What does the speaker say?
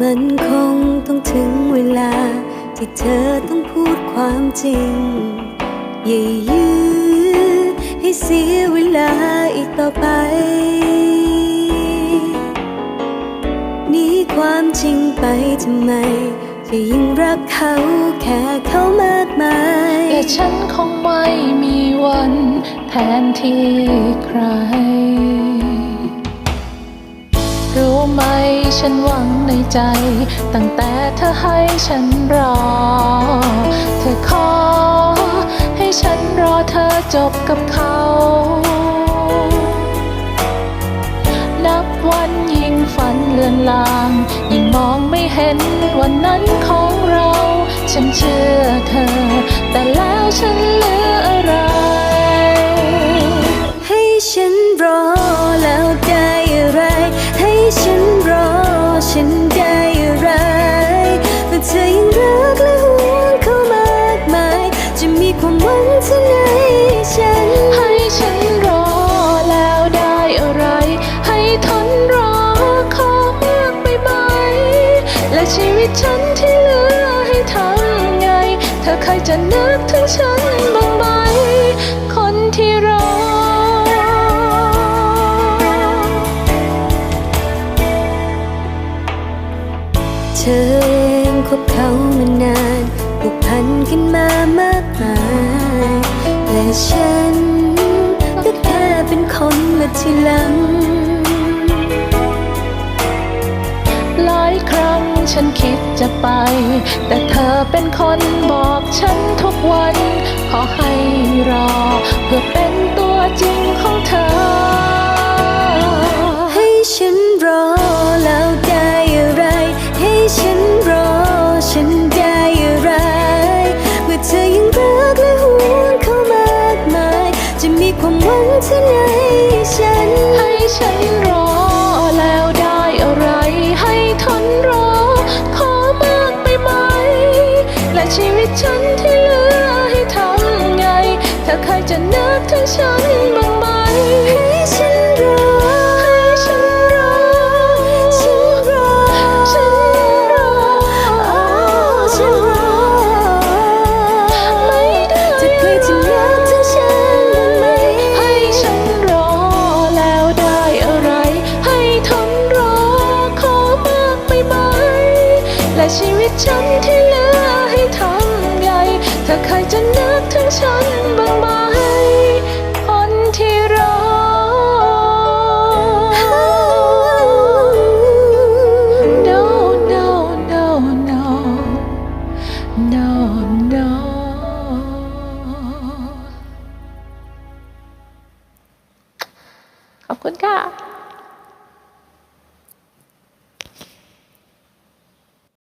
มันคงต้องถึงเวลา ที่เธอต้องพูดความจริง อย่ายื้อให้เสียเวลาอีกต่อไปหนีความจริงไปทำไมจะยิ่งรักเขาแค่เขามากมายและฉันคงไม่มีวันแทนที่ใคร รู้ไหมฉันหวังในใจ ตั้งแต่เธอให้ฉันรอ เธอขอ ให้ฉันรอเธอจบกับเขา นับวันยิ่งฝันเลือนลาง ยิ่งมองไม่เห็นวันนั้นของเรา ฉันเชื่อเธอ แต่แล้วฉันเหลืออะไร ให้ฉันรอแล้ว ฉันรอฉันได้อะไรเมื่อเธอยังรักและห่วงเขามากมาย จะมีความหวังที่ไหนฉัน ให้ฉันรอแล้วได้อะไร ให้ทนรอขอมากไปไหม และชีวิตฉันที่เหลือให้ทำไง เธอเคยจะนึกถึงฉันบ้างไหม เธอเองคบเขามานานผูกพันกันมามากมายและฉันก็แค่เป็นคนมาทีหลังหลายครั้งฉันคิดจะไป แต่เธอเป็นคนบอกฉันทุกวัน ขอให้รอ เพื่อเป็นตัวจริงของเธอ ฉันที่เหลือให้ทำไง เธอเคยจะนึกถึงฉันบ้างไหมให้ฉันรอให้ฉันรอฉันรอฉันรออ๋อฉันรอไม่ได้จะเคยจะนึกถึงฉันบ้างไหมให้ฉันรอแล้วได้อะไร ให้ทนรอขอมากไปไหมและชีวิตฉันที่ งเธอเคยจะนึกถึงฉันบ้างไหมคนที่รอ No no no no no no ขอบคุณค่ะ